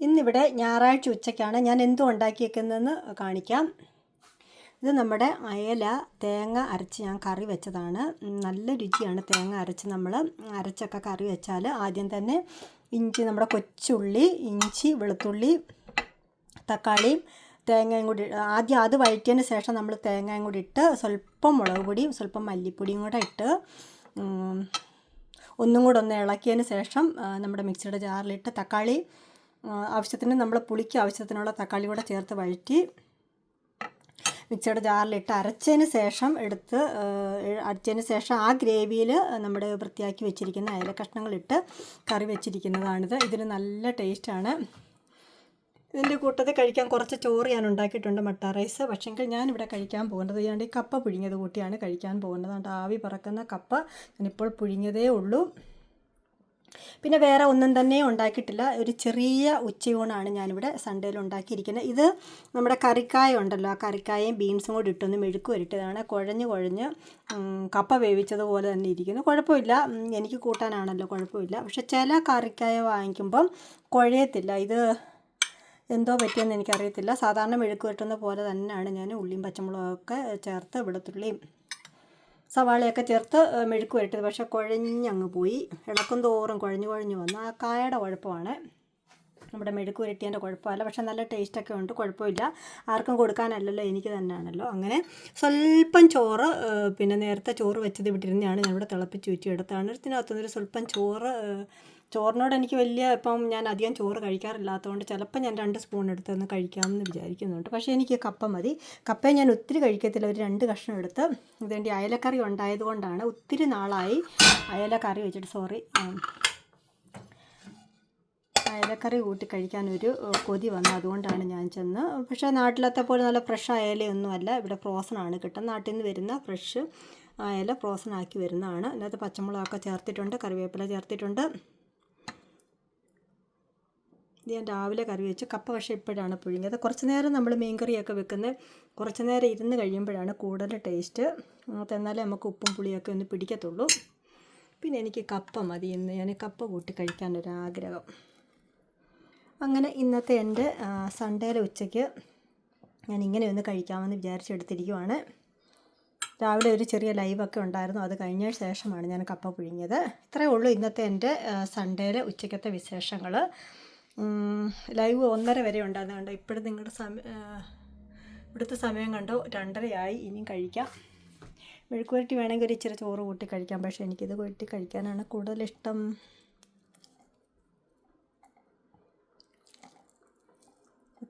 ഇന്നിവിടെ ഞായറാഴ്ച ഉച്ചയ്ക്കാണ് ഞാൻ എന്തും ഉണ്ടാക്കിയേക്കുന്നതെന്ന് കാണിക്കാം. ഇത് നമ്മുടെ അയല തേങ്ങ അരച്ച് ഞാൻ കറി വെച്ചതാണ്. നല്ല രുചിയാണ് തേങ്ങ അരച്ച് നമ്മൾ. അരച്ചൊക്കെ കറി വെച്ചാൽ ആദ്യം തന്നെ ഇഞ്ചി നമ്മുടെ കൊച്ചുള്ളി ഇഞ്ചി വെളുത്തുള്ളി തക്കാളിയും തേങ്ങയും കൂടി ആദ്യം അത് വഴറ്റിയതിന് ശേഷം നമ്മൾ തേങ്ങയും കൂടി ഇട്ട് സ്വല്പം മുളക് പൊടിയും സ്വല്പം മല്ലിപ്പൊടിയും കൂടെ ഇട്ട് ഒന്നും കൂടെ ഒന്ന് ഇളക്കിയതിന് ശേഷം നമ്മുടെ മിക്സിയുടെ ജാറിലിട്ട് തക്കാളി ആവശ്യത്തിന് നമ്മൾ പുളിക്ക് ആവശ്യത്തിനുള്ള തക്കാളി കൂടെ ചേർത്ത് വഴറ്റി മിക്സിയുടെ ജാറിലിട്ട് അരച്ചതിന് ശേഷം എടുത്ത് അരച്ചതിന് ശേഷം ആ ഗ്രേവിയിൽ നമ്മുടെ വൃത്തിയാക്കി വെച്ചിരിക്കുന്ന അയല കഷ്ണങ്ങളിട്ട് കറി വെച്ചിരിക്കുന്നതാണിത്. ഇതിന് നല്ല ടേസ്റ്റാണ്. ഇതിന്റെ കൂട്ടത്തിൽ കഴിക്കാൻ കുറച്ച് ചോറ് ഞാൻ ഉണ്ടാക്കിയിട്ടുണ്ട് മട്ട റൈസ്. പക്ഷേങ്കിൽ ഞാനിവിടെ കഴിക്കാൻ പോകുന്നത് ഞാൻ ഈ കപ്പ പുഴുങ്ങിയത് കൂട്ടിയാണ് കഴിക്കാൻ പോകുന്നത്. ആവി പറക്കുന്ന കപ്പ ഞാനിപ്പോൾ പുഴുങ്ങിയതേ ഉള്ളൂ. പിന്നെ വേറെ ഒന്നും തന്നെ ഉണ്ടാക്കിയിട്ടില്ല. ഒരു ചെറിയ ഉച്ചയൂണാണ് ഞാനിവിടെ സൺഡേയിൽ ഉണ്ടാക്കിയിരിക്കുന്നത്. ഇത് നമ്മുടെ കറിക്കായ ഉണ്ടല്ലോ. ആ കറിക്കായയും ബീൻസും കൂടി ഇട്ടൊന്ന് മെഴുക്ക് വരട്ടിയതാണ്. കുഴഞ്ഞ് കുഴഞ്ഞ് കപ്പ വേവിച്ചതുപോലെ തന്നെ ഇരിക്കുന്നു. കുഴപ്പമില്ല. എനിക്ക് കൂട്ടാനാണല്ലോ കുഴപ്പമില്ല. പക്ഷെ ചില കറിക്കായ വാങ്ങിക്കുമ്പം കുഴയത്തില്ല. ഇത് എന്തോ പറ്റിയെന്ന് എനിക്കറിയത്തില്ല. സാധാരണ മെഴുക്ക് വെട്ടുന്ന പോലെ തന്നെയാണ് ഞാൻ ഉള്ളിയും പച്ചമുളകൊക്കെ ചേർത്ത് വെളുത്തുള്ളിയും സവാളയൊക്കെ ചേർത്ത് മെഴുക്ക് വരട്ടത് പക്ഷെ കുഴഞ്ഞങ്ങ് പോയി. ഇളക്കും തോറും കുഴഞ്ഞു കുഴഞ്ഞു വന്നു ആ കായയുടെ കുഴപ്പമാണ്. നമ്മുടെ മെഴുക്ക് പുരട്ടിയതിന്റെ കുഴപ്പമല്ല. പക്ഷെ നല്ല ടേസ്റ്റൊക്കെ ഉണ്ട്. കുഴപ്പമില്ല. ആർക്കും കൊടുക്കാനല്ലല്ലോ. എനിക്ക് തന്നെയാണല്ലോ. അങ്ങനെ സ്വല്പം ചോറ് പിന്നെ നേരത്തെ ചോറ് വെച്ചത് വിട്ടിരുന്നതാണ്. ഞാനിവിടെ തിളപ്പിച്ച് ഊറ്റിയെടുത്താണ് ഇതിനകത്തുനിന്നൊരു സ്വല്പം ചോറ് ചോറിനോട് എനിക്ക് വലിയ ഇപ്പം ഞാൻ അധികം ചോറ് കഴിക്കാറില്ലാത്തതുകൊണ്ട് ചിലപ്പോൾ ഞാൻ രണ്ട് സ്പൂൺ എടുത്തൊന്ന് കഴിക്കാമെന്ന് വിചാരിക്കുന്നുണ്ട്. പക്ഷേ എനിക്ക് കപ്പ മതി. കപ്പയെ ഞാൻ ഒത്തിരി കഴിക്കത്തില്ല. ഒരു രണ്ട് കഷ്ണം എടുത്ത് ഇതേണ്ടി അയലക്കറി ഉണ്ടായതുകൊണ്ടാണ് ഒത്തിരി നാളായി അയലക്കറി വെച്ചിട്ട്. സോറി. അയലക്കറി കൂട്ടി കഴിക്കാനൊരു കൊതി വന്നു. അതുകൊണ്ടാണ് ഞാൻ ചെന്ന് പക്ഷേ നാട്ടിലത്തെ പോലെ നല്ല ഫ്രഷ് അയലയൊന്നുമല്ല ഇവിടെ ഫ്രോസൺ ആണ് കിട്ടുന്നത്. നാട്ടിൽ നിന്ന് വരുന്ന ഫ്രഷ് അയല ഫ്രോസൺ ആക്കി വരുന്നതാണ്. അതിനകത്ത് പച്ചമുളകൊക്കെ ചേർത്തിട്ടുണ്ട് കറിവേപ്പില ചേർത്തിട്ടുണ്ട്. ഇത് ഞാൻ രാവിലെ കറി വെച്ച് കപ്പ പക്ഷേ ഇപ്പോഴാണ് പുഴുങ്ങിയത്. കുറച്ച് നേരം നമ്മൾ മീൻകറിയൊക്കെ വെക്കുന്നത്. കുറച്ച് നേരം ഇരുന്ന് കഴിയുമ്പോഴാണ് കൂടുതൽ ടേസ്റ്റ് എന്നാലേ നമുക്ക് ഉപ്പും പുളിയൊക്കെ ഒന്ന് പിടിക്കത്തുള്ളൂ. പിന്നെ എനിക്ക് കപ്പ മതി ഇന്ന് ഞാൻ കപ്പ കൂട്ടി കഴിക്കാനൊരാഗ്രഹം അങ്ങനെ ഇന്നത്തെ എന്റെ സൺഡേയിലെ ഉച്ചയ്ക്ക് ഞാൻ ഇങ്ങനെ ഒന്ന് കഴിക്കാമെന്ന് വിചാരിച്ചെടുത്തിരിക്കുവാണ്. രാവിലെ ഒരു ചെറിയ ലൈവൊക്കെ ഉണ്ടായിരുന്നു അത് കഴിഞ്ഞ ശേഷമാണ് ഞാൻ കപ്പ പുഴുങ്ങിയത്. ഇത്രയേ ഉള്ളൂ ഇന്നത്തെ എന്റെ സൺഡേയിലെ ഉച്ചയ്ക്കത്തെ വിശേഷങ്ങൾ. ലൈവ് ഒന്നര വരെ ഉണ്ടായിരുന്നു കണ്ടോ? ഇപ്പോഴും നിങ്ങളുടെ സമയം ഇവിടുത്തെ സമയം കണ്ടോ? രണ്ടരയായി ഇനിയും കഴിക്കാം. മെഴുക്കുവരട്ടി വേണമെങ്കിൽ ഒരു ഇച്ചിരി ചോറ് കൂട്ടി കഴിക്കാം പക്ഷേ എനിക്കിത് കൂട്ടി കഴിക്കാനാണ് കൂടുതൽ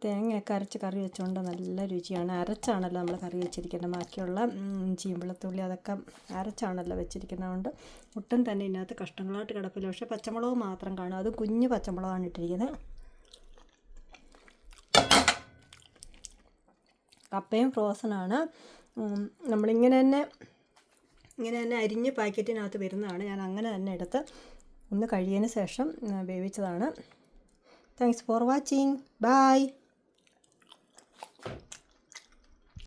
തേങ്ങയൊക്കെ അരച്ച് കറി വെച്ചുകൊണ്ട് നല്ല രുചിയാണ്. അരച്ചാണല്ലോ നമ്മൾ കറി വെച്ചിരിക്കുന്നത് ബാക്കിയുള്ള ഇഞ്ചിയും വെളുത്തുള്ളി അതൊക്കെ അരച്ചാണല്ലോ വെച്ചിരിക്കുന്നതുകൊണ്ട് ഒട്ടും തന്നെ ഇതിനകത്ത് കഷ്ടങ്ങളായിട്ട് കിടപ്പില്ല പക്ഷേ പച്ചമുളക് മാത്രം കാണും. അത് കുഞ്ഞ് പച്ചമുളകാണ് ഇട്ടിരിക്കുന്നത്. കപ്പയും ഫ്രോസണാണ് നമ്മളിങ്ങനെ തന്നെ ഇങ്ങനെ തന്നെ അരിഞ്ഞ് പാക്കറ്റിനകത്ത് വരുന്നതാണ്. ഞാൻ അങ്ങനെ തന്നെ എടുത്ത് ഒന്ന് കഴിയതിന് ശേഷം വേവിച്ചതാണ്. Thanks for watching bye